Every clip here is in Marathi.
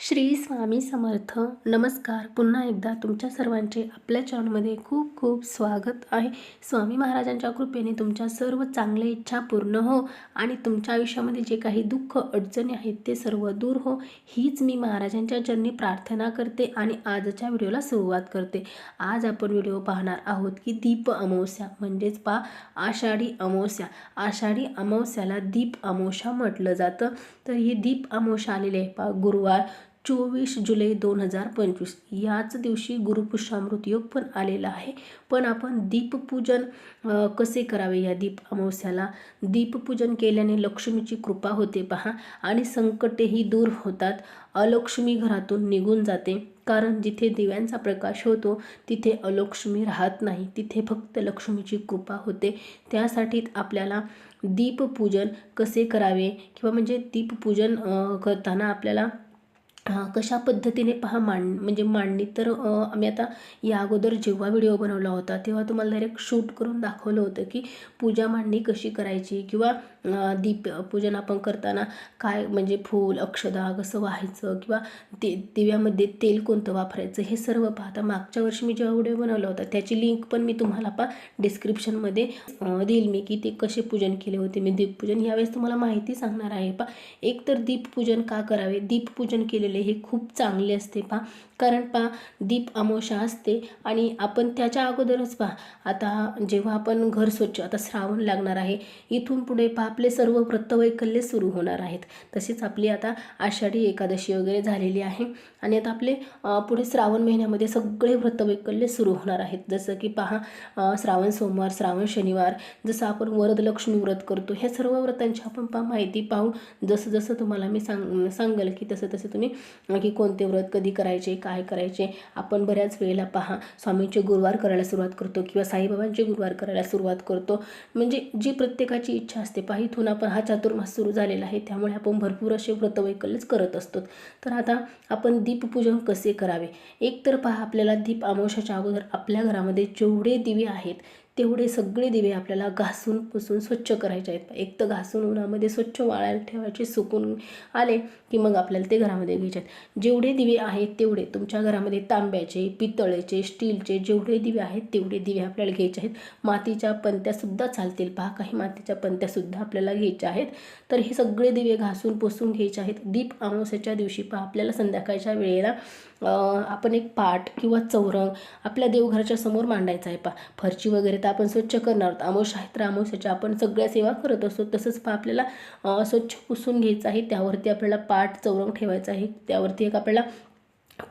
श्री स्वामी समर्थ. नमस्कार. पुन्हा एकदा तुमच्या सर्वांचे आपल्या चॅनलमध्ये खूप खूप स्वागत आहे. स्वामी महाराजांच्या कृपेने तुमच्या सर्व चांगल्या इच्छा पूर्ण हो आणि तुमच्या आयुष्यामध्ये जे काही दुःख अडचणी आहेत ते सर्व दूर हो. हीच मी महाराजांच्या चरणी प्रार्थना करते आणि आजच्या व्हिडिओला सुरुवात करते. आज आपण व्हिडिओ पाहणार आहोत की दीप अमावस्या म्हणजेच पा आषाढी अमावस्या. आषाढी अमावस्याला दीप अमावस्या म्हटलं जातं. तर ही दीप अमावस्या आलेली आहे पा गुरुवार. चोवीस जुलै दोन हजार पंचवीस. याच दिवशी गुरुपुष्यामृत योग पण आलेला आहे. पण आपण दीपपूजन कसे करावे या दीप अमावस्याला? दीपपूजन केल्याने लक्ष्मीची कृपा होते पहा आणि संकटेही दूर होतात. अलक्ष्मी घरातून निघून जाते. कारण जिथे दिव्यांचा प्रकाश होतो तिथे अलक्ष्मी राहत नाही. तिथे फक्त लक्ष्मीची कृपा होते. त्यासाठी आपल्याला दीपपूजन कसे करावे? किंवा म्हणजे दीपपूजन करताना आपल्याला कशा पद्धतीने पहा मांड म्हणजे मांडणी तर आम्ही आता या अगोदर जेव्हा व्हिडिओ बनवला होता तेव्हा तुम्हाला डायरेक्ट शूट करून दाखवलं होतं की पूजा मांडणी कशी करायची किंवा दीप पूजन आपण करताना काय म्हणजे फूल अक्षदा कसं व्हायचं किंवा ते दिव्यामध्ये तेल कोणतं वापरायचं हे सर्व पाहता मागच्या वर्षी मी जेव्हा व्हिडिओ बनवला होता त्याची लिंक पण मी तुम्हाला पा डिस्क्रिप्शनमध्ये देईल मी की ते कसे पूजन केले होते. मी दीपपूजन यावेळेस तुम्हाला माहिती सांगणार आहे पा एक तर दीपपूजन का करावे? दीपपूजन केलेले हे खूप चांगले असते पहा. कारण पा दीप अमावस्या असते आणि आपण त्याच्या अगोदरच पहा आता जेव्हा आपण घर स्वच्छ आता श्रावण लागणार आहे इथून पुढे पहा आपले सर्व व्रतवैकल्य सुरू होणार आहेत. तसेच आपली आता आषाढी एकादशी वगैरे झालेली आहे आणि आता आपले पुढे श्रावण महिन्यामध्ये सगळे व्रतवैकल्य सुरू होणार आहेत. जसं की पहा श्रावण सोमवार श्रावण शनिवार जसं आपण वरदलक्ष्मी व्रत करतो ह्या सर्व व्रतांची आपण पा माहिती पाहू जसं जसं तुम्हाला मी सांग सांगेल की तसं तसं तुम्ही की कोणते व्रत कधी करायचे काय करायचे? आपण बऱ्याच वेळेला पहा स्वामींचे गुरुवार करायला सुरुवात करतो किंवा साईबाबांचे गुरुवार करायला सुरुवात करतो. म्हणजे जी प्रत्येकाची इच्छा असते पहा इथून आपण हा चातुर्मास सुरू झालेला आहे त्यामुळे आपण भरपूर असे व्रतवैकल्यच करत असतो. तर आता आपण दीपपूजन कसे करावे? एक तर पहा आपल्याला दीप अमावश्याच्या अगोदर आपल्या घरामध्ये जेवढे दिवे आहेत तेवढे सगळे दिवे आपल्याला घासून पुसून स्वच्छ करायचे आहेत. एक तर घासून उन्हामध्ये स्वच्छ वाळायला ठेवायचे सुकून आले की मग आपल्याला ते घरामध्ये घ्यायचे आहेत. जेवढे दिवे आहेत तेवढे तुमच्या घरामध्ये तांब्याचे पितळेचे स्टीलचे जेवढे दिवे आहेत तेवढे दिवे आपल्याला घ्यायचे आहेत. मातीच्या पंत्यासुद्धा चालतील पहा काही मातीच्या पंत्यासुद्धा आपल्याला घ्यायच्या आहेत. तर हे सगळे दिवे घासून पुसून घ्यायचे आहेत. दीप अमावस्याच्या दिवशी पहा आपल्याला संध्याकाळच्या वेळेला आपण एक पाट किंवा चौरंग आपल्या देवघराच्या समोर मांडायचा आहे पा फरची वगैरे तर आपण स्वच्छ करणार आहोत. अमावस्या आहे तर अमावस्याच्या आपण सगळ्या सेवा करत असतो. तसंच पा आपल्याला स्वच्छ पुसून घ्यायचं आहे. त्यावरती आपल्याला पाठ चौरंग ठेवायचं आहे. त्यावरती एक आपल्याला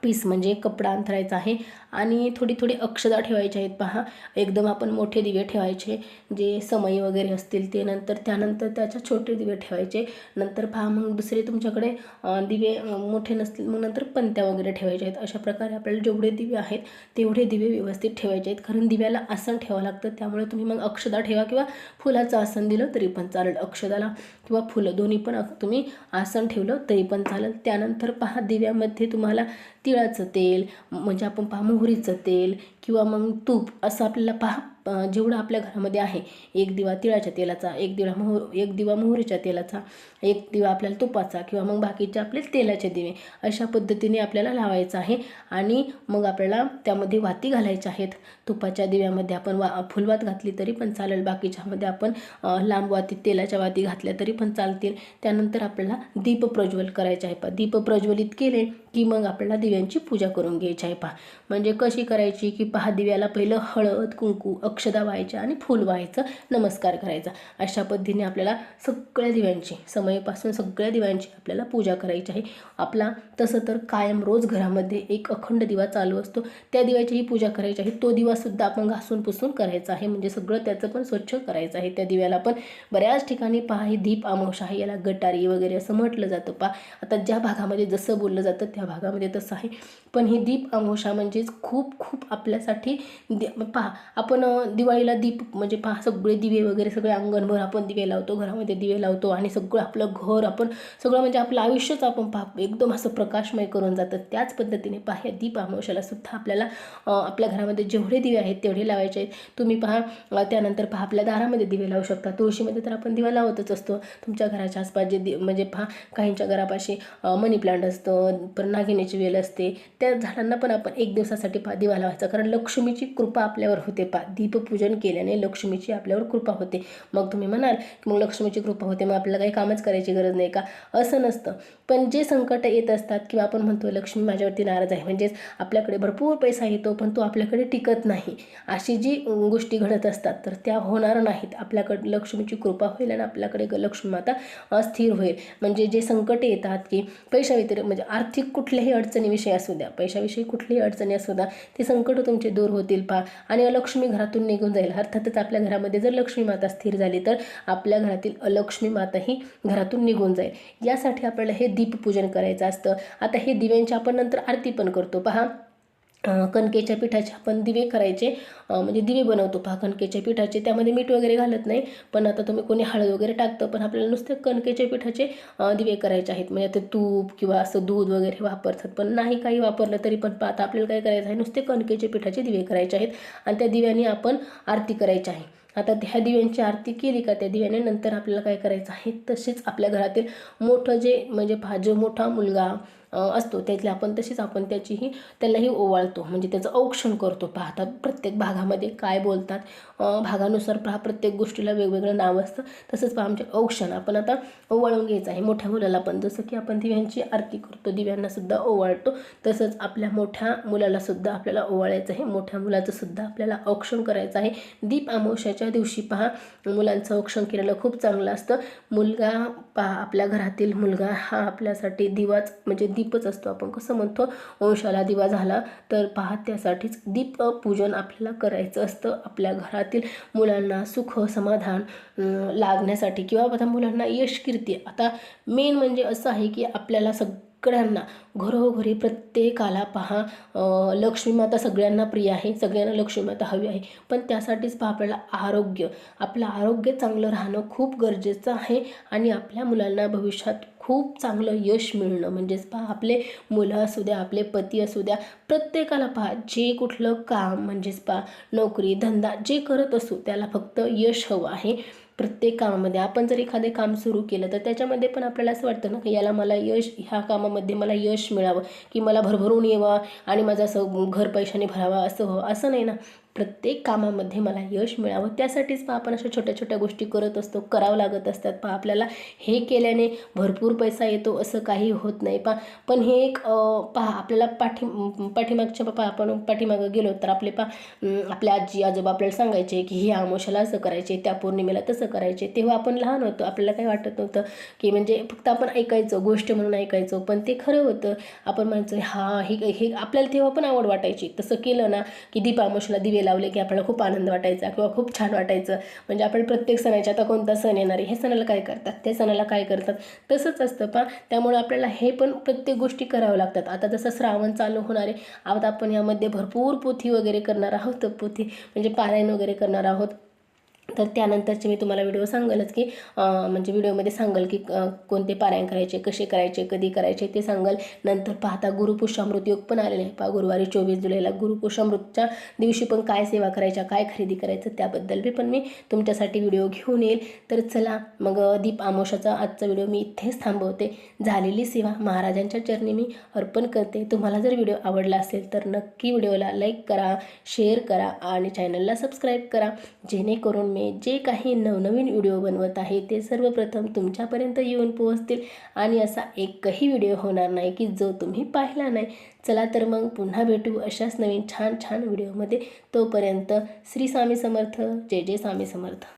पीस म्हणजे कपडा अंथरायचा आहे आणि थोडी थोडी अक्षदा ठेवायच्या आहेत. पहा एकदम आपण मोठे दिवे ठेवायचे जे समई वगैरे असतील ते नंतर त्यानंतर त्याच्या छोटे दिवे ठेवायचे. नंतर पहा मग दुसरे तुमच्याकडे दिवे मोठे नसतील मग नंतर पंत्या वगैरे ठेवायच्या आहेत. अशा प्रकारे आपल्याला जेवढे दिवे आहेत तेवढे दिवे व्यवस्थित ठेवायचे आहेत. कारण दिव्याला आसन ठेवावं लागतं त्यामुळे तुम्ही मग अक्षदा ठेवा किंवा फुलाचं आसन दिलं तरी पण चालेल. अक्षदाला किंवा फुलं दोन्ही पण तुम्ही आसन ठेवलं तरी पण चालेल. त्यानंतर पहा दिव्यामध्ये तुम्हाला तिळाचं तेल म्हणजे आपण पहा मोहरीचं तेल किंवा मग तूप असं आपल्याला पहा जेवढं आपल्या घरामध्ये आहे एक दिवा तिळाच्या तेलाचा एक दिवा मोहर एक दिवा मोहरीच्या तेलाचा एक दिवा आपल्याला तुपाचा किंवा मग बाकीचे आपले तेलाचे दिवे अशा पद्धतीने आपल्याला लावायचं आहे. आणि मग आपल्याला त्यामध्ये वाती घालायच्या आहेत. तुपाच्या दिव्यामध्ये आपण वा फुलवात घातली तरी पण चालेल. बाकीच्यामध्ये आपण लांब वाती तेलाच्या वाती घातल्या तरी पण चालतील. त्यानंतर आपल्याला दीप प्रज्वल करायचे आहे. पा दीप प्रज्वलित केले की मग आपल्याला दिव्यांची पूजा करून घ्यायची आहे. पहा म्हणजे कशी करायची की पहा दिव्याला पहिलं हळद कुंकू अक्षदा व्हायच्या आणि फूल व्हायचं नमस्कार करायचा. अशा पद्धतीने आपल्याला सगळ्या दिव्यांची समयपासून सगळ्या दिव्यांची आपल्याला पूजा करायची आहे. आपला तसं तर कायम रोज घरामध्ये एक अखंड दिवा चालू असतो. त्या दिव्याचीही पूजा करायची आहे. तो दिवासुद्धा आपण घासून पुसून करायचा आहे. म्हणजे सगळं त्याचं पण स्वच्छ करायचं आहे. त्या दिव्याला पण बऱ्याच ठिकाणी पहा हे दीप आमोश आहे. याला गटारी वगैरे असं म्हटलं जातं. पहा आता ज्या भागामध्ये जसं बोललं जातं त्या भागामध्ये तसं आहे. पण ही दीप अमावस्या म्हणजेच खूप खूप आपल्यासाठी दि पहा आपण दिवाळीला दीप म्हणजे पहा सगळे दिवे वगैरे सगळे अंगणभर आपण दिवे लावतो घरामध्ये दिवे लावतो आणि सगळं आपलं घर आपण सगळं म्हणजे आपलं आयुष्यच आपण पहा एकदम असं प्रकाशमय करून जातं. त्याच पद्धतीने पहा या दीप अमावस्याला सुद्धा आपल्याला आपल्या घरामध्ये जेवढे दिवे आहेत तेवढे लावायचे आहेत. तुम्ही पहा त्यानंतर पहा आपल्या दारामध्ये दिवे लावू शकता. तुळशीमध्ये तर आपण दिवा लावतच असतो. तुमच्या घराच्या आसपास जे दि म्हणजे पहा काहींच्या घरापाशी मनी प्लांट असतं पण नागिण्याची वेल असते. त्या त्या झाडांना पण आपण एक दिवसासाठी पा दिवा लावायचा. कारण लक्ष्मीची कृपा आपल्यावर होते पा. दीपपूजन केल्याने लक्ष्मीची आपल्यावर कृपा होते. मग तुम्ही म्हणाल की मग लक्ष्मीची कृपा होते मग आपल्याला काही कामच करायची गरज नाही का? असं नसतं. पण जे संकट येत असतात किंवा आपण म्हणतो लक्ष्मी माझ्यावरती नाराज आहे म्हणजेच आपल्याकडे भरपूर पैसा येतो पण तो आपल्याकडे टिकत नाही. अशी जी गोष्टी घडत असतात तर त्या होणार नाहीत. आपल्याकडे लक्ष्मीची कृपा होईल आणि आपल्याकडे लक्ष्मी माता स्थिर होईल. म्हणजे जे संकट येतात की पैशा व्यतिरिक्त म्हणजे आर्थिक कुठल्याही अडचणीविषयी असू द्या. पैशाविषयी कुठलीही अडचणी असू द्या. ते संकट तुमचे दूर होतील पहा. आणि अलक्ष्मी घरातून निघून जाईल. अर्थातच आपल्या घरामध्ये जर लक्ष्मी माता स्थिर झाली तर आपल्या घरातील अलक्ष्मी माताही घरातून निघून जाईल. यासाठी आपल्याला हे दीपपूजन करायचं असतं. आता हे दिव्यांची आपण नंतर आरती पण करतो. पहा. कणकेच्या पिठाचे आपण दिवे करायचे. म्हणजे दिवे बनवतो पहा कणकेच्या पिठाचे. त्यामध्ये मीठ वगैरे घालत नाही. पण आता तुम्ही कोणी हळद वगैरे टाकतं पण आपल्याला नुसते कणकेच्या पिठाचे दिवे करायचे आहेत. म्हणजे ते तूप किंवा असं दूध वगैरे वापरतात. पण नाही काही वापरलं तरी पण आता आपल्याला काय करायचं आहे? नुसते कणकेच्या पिठाचे दिवे करायचे आहेत. आणि त्या दिव्याने आपण आरती करायची आहे. आता ह्या दिव्यांची आरती केली का त्या दिव्याने नंतर आपल्याला काय करायचं आहे? तसेच आपल्या घरातील मोठं जे म्हणजे पहा जो मोठा मुलगा असतो. त्यातल्या आपण तशीच आपण त्याचीही त्यालाही ओवाळतो. म्हणजे त्याचं औक्षण करतो. पाहतात प्रत्येक भागामध्ये काय बोलतात. भागानुसार पहा प्रत्येक गोष्टीला वेगवेगळं नाव असतं. तसंच पहा आमचे औक्षण आपण आता ओवाळून घ्यायचं आहे. मोठ्या मुलाला पण जसं की आपण दिव्यांची आरती करतो दिव्यांनासुद्धा ओवाळतो. तसंच आपल्या मोठ्या मुलालासुद्धा आपल्याला ओवाळायचं आहे. मोठ्या मुलाचंसुद्धा आपल्याला औक्षण करायचं आहे. दीप अमावश्याच्या दिवशी पहा मुलांचं औक्षण केलेलं खूप चांगलं असतं. मुलगा पहा आपल्या घरातील मुलगा हा आपल्यासाठी दिवाच म्हणजे दीपच असतो आपण. कसं म्हणतो वंशाला दिवा झाला तर पहा त्यासाठीच दीप पूजन आपल्याला करायचं असतं. आपल्या घरातील मुलांना सुख समाधान लागण्यासाठी किंवा आता मुलांना यश कीर्ती. आता मेन म्हणजे असं आहे की आपल्याला सगळ्यांना घरोघरी प्रत्येकाला पहा लक्ष्मीमाता लक्ष्मी माता सगळ्यांना प्रिय आहे सगळ्यांना लक्ष्मी माता हवी आहे. पण त्यासाठीच पहा आपल्याला आरोग्य आपलं आरोग्य चांगलं राहणं खूप गरजेचं आहे आणि आपल्या मुलांना भविष्यात खूप चांगलं यश मिळणं. म्हणजेच पहा आपले मुलं असू द्या आपले पती असू द्या प्रत्येकाला पहा जे कुठलं काम म्हणजेच पहा नोकरी धंदा जे करत असू त्याला फक्त यश हवं आहे. प्रत्येक कामामध्ये आपण जर एखादे काम सुरू केलं तर त्याच्यामध्ये पण आपल्याला असं वाटतं ना की याला मला यश ह्या कामामध्ये मला यश मिळावं की मला भरभरून यावं आणि माझं असं घर पैशाने भरावा असं व्हावं. असं नाही ना. प्रत्येक कामामध्ये मला यश मिळावं. त्यासाठीच पहा आपण अशा छोट्या छोट्या गोष्टी करत असतो करावं लागत असतात. पहा आपल्याला हे केल्याने भरपूर पैसा येतो असं काही होत नाही. पहा पण हे एक पहा आपल्याला पाठी पाठीमागच्या पहा आपण पाठीमागं गेलो तर आपले पहा आपल्या आजी आजोबा आपल्याला सांगायचे की हे आमोशाला असं करायचे त्या पौर्णिमेला तसं करायचे. तेव्हा आपण लहान होतो आपल्याला काही वाटत नव्हतं की म्हणजे फक्त आपण ऐकायचो गोष्ट म्हणून ऐकायचो. पण ते खरं होतं. आपण म्हणायचो हा हे हे आपल्याला तेव्हा पण आवड वाटायची. तसं केलं ना की दीप अमावस्याला दिवे लावले की आपल्याला खूप आनंद वाटायचा किंवा खूप छान वाटायचं. म्हणजे आपण प्रत्येक सणाच्या आता कोणता सण येणार आहे हे सणाला काय करतात त्या सणाला काय करतात तसंच असतं. पा त्यामुळे आपल्याला हे पण प्रत्येक गोष्टी कराव्या लागतात. आता जसं श्रावण चालू होणार आहे आता आपण यामध्ये भरपूर पोथी वगैरे करणार आहोत पोथी म्हणजे पारायण वगैरे करणार आहोत. तर त्यानंतरचे मी तुम्हाला व्हिडिओ सांगेलच की म्हणजे व्हिडिओमध्ये सांगेल की कोणते पारायण करायचे कसे करायचे कधी करायचे ते सांगेल. नंतर पाहता गुरुपुष्यामृत योग पण आलेले आहे पहा गुरुवारी चोवीस जुलैला गुरुपुष्यामृतच्या दिवशी पण काय सेवा करायच्या काय खरेदी करायचं त्याबद्दल बी पण मी तुमच्यासाठी व्हिडिओ घेऊन येईल. तर चला मग दीप आमोशाचा आजचा व्हिडिओ मी इथेच थांबवते. झालेली सेवा महाराजांच्या चरणी मी अर्पण करते. तुम्हाला जर व्हिडिओ आवडला असेल तर नक्की व्हिडिओला लाईक करा शेअर करा आणि चॅनलला सबस्क्राईब करा. जेणेकरून मी मी जे काही नवनवीन व्हिडिओ बनवत आहे ते सर्वप्रथम तुमच्यापर्यंत येऊन पोहोचतील आणि असा एकही व्हिडिओ होणार नाही की जो तुम्ही पाहिला नाही. चला तर मग पुन्हा भेटू अशाच नवीन छान छान व्हिडिओमध्ये. तोपर्यंत श्री स्वामी समर्थ. जय जय स्वामी समर्थ.